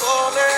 corner.